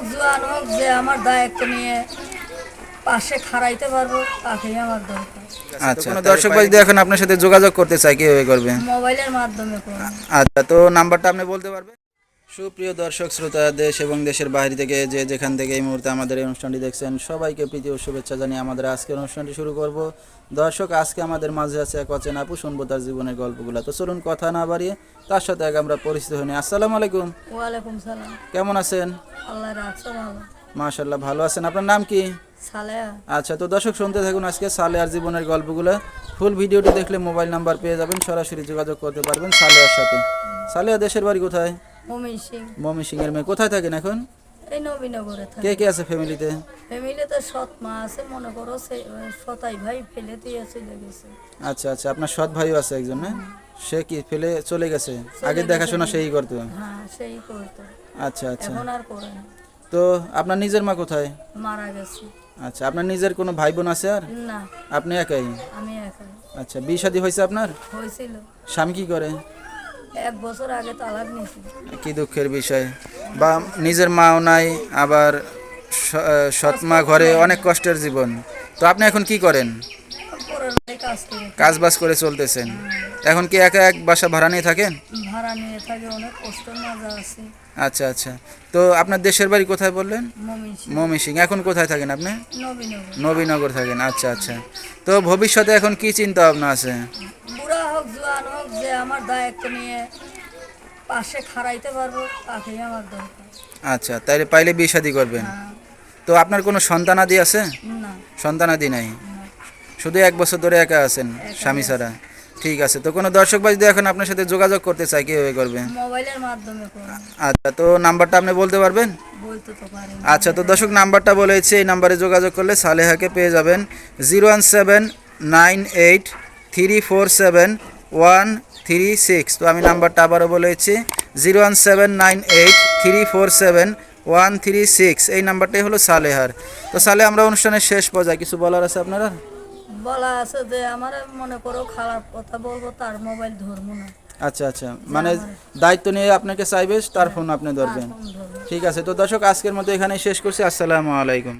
হোক জোয়ান হোক যে আমার দায়িত্ব নিয়ে পাশে খাড়াইতে পারব তাকেই আমার দরকার। আচ্ছা কোনো দর্শক ভাই যদি এখন আপনার সাথে যোগাযোগ করতে চাই কীভাবে করবে মোবাইলের মাধ্যমে আচ্ছা তো নাম্বারটা আপনি বলতে পারবেন? সুপ্রিয় দর্শক শ্রোতা দেশ এবং দেশের বাইরে থেকে যে যেখান থেকে এই মুহূর্তে আমাদের এই অনুষ্ঠানটি দেখছেন সবাইকে প্রীতি ও শুভেচ্ছা জানিয়ে আমাদের আজকের অনুষ্ঠানটি শুরু করব। দর্শক আজকে আমাদের মাঝে আছে এক অচেনা আপু শুনব তার জীবনের গল্পগুলো। তো চলুন কথা না বাড়িয়ে তার সাথে আগে আমরা পরিচিত হই। আসসালামু আলাইকুম। ওয়ালাইকুম সালাম। কেমন আছেন? আল্লাহ রাখছো ভালো। মাশাল্লাহ ভালো আছেন। আপনার নাম কি? আচ্ছা তো দর্শক শুনতে থাকুন আজকে সালেয়ার জীবনের গল্পগুলো। ফুল ভিডিওটি দেখলে মোবাইল নাম্বার পেয়ে যাবেন সরাসরি যোগাযোগ করতে পারবেন সালেয়ার সাথে। সালেয়া দেশের বাড়ি কোথায়? মমিন সিং। এর মেয়ে। কোথায় থাকেন এখন? এই নবীনগরে কে থাকে। কে আছে ফ্যামিলিতে? ফ্যামিলিতে সৎ মা আছে মনে করো সতাই ভাই ফেলে দিয়ে চলে গেছে। আচ্ছা আচ্ছা আপনার সৎ ভাইও আছে একজন না সে কি ফেলে চলে গেছে? আগে দেখাশোনা সেই করতো? হ্যাঁ সেই করতো। আচ্ছা আচ্ছা। এখন আর করে না। তো আপনার নিজের মা কোথায়? মারা গেছে। আচ্ছা আপনার নিজের কোনো ভাই বোন আছে আর? না। আপনি একাই? আমি একাই। আচ্ছা বিয়ে শাদী হয়েছে আপনার? হয়েছিল। স্বামী কি করে? এক বছর আগে তালাক নিয়েছি। কি দুঃখের বিষয়। বা নিজের মাও নাই আবার স- আহ, সৎ মা ঘরে অনেক কষ্টের জীবন। তো আপনি এখন কি করেন? কাজ বাজ করে চলতেছেন। এখন কি একা এক বাসা ভাড়া নিয়ে থাকেন? ভাড়া নিয়ে থাকে অনেক কষ্টের মজা আছে। আচ্ছা আচ্ছা। তো আপনার দেশের বাড়ি কোথায় বললেন? মমিন সিং। মমি সিং। এখন কোথায় থাকেন আপনি? নবীনগর থাকেন। আচ্ছা আচ্ছা। তো ভবিষ্যতে এখন কি চিন্তা ভাবনা আছে বুড়া হোক জোয়ান হোক যে আমার দায়িত্ব নিয়ে পাশে খাড়াইতে পারব তাকেই আমার দরকার। আচ্ছা তাইলে পাইলে বিয়ে শাদী করবেন? তো আপনার কোনো সন্তানাদি আছে? না। সন্তানাদি নাই? শুধু এক বছর ধরে একা আছেন স্বামী ছাড়া। ঠিক আছে তো কোনো দর্শক ভাই যদি এখন আপনার সাথে যোগাযোগ করতে চায় কীভাবে করবে? মোবাইলের মাধ্যমে আচ্ছা তো নাম্বারটা আপনি বলতে পারবেন? বলতে তো পারি। আচ্ছা তো দর্শক নাম্বারটা বলেছি এই নাম্বারে যোগাযোগ করলে সালেহাকে পেয়ে যাবেন। Zero one seven nine eight three four seven one three six তো আমি নাম্বারটা আবারও বলেছি zero one seven nine eight three four seven one three six এই নাম্বারটাই হলো সালেহার। তো সালে আমরা অনুষ্ঠানের শেষ পর্যায়ে কিছু বলার আছে আপনারা? বলা আছে যে আমার মনে করো খারাপ কথা বলব তার মোবাইল ধরবো না। আচ্ছা আচ্ছা। মানে দায়িত্ব নিয়ে আপনাকে চাইবে তার ফোন আপনি ধরবেন। ঠিক আছে। তো দর্শক আজকের মতো এখানে শেষ করছি। আসসালামু আলাইকুম।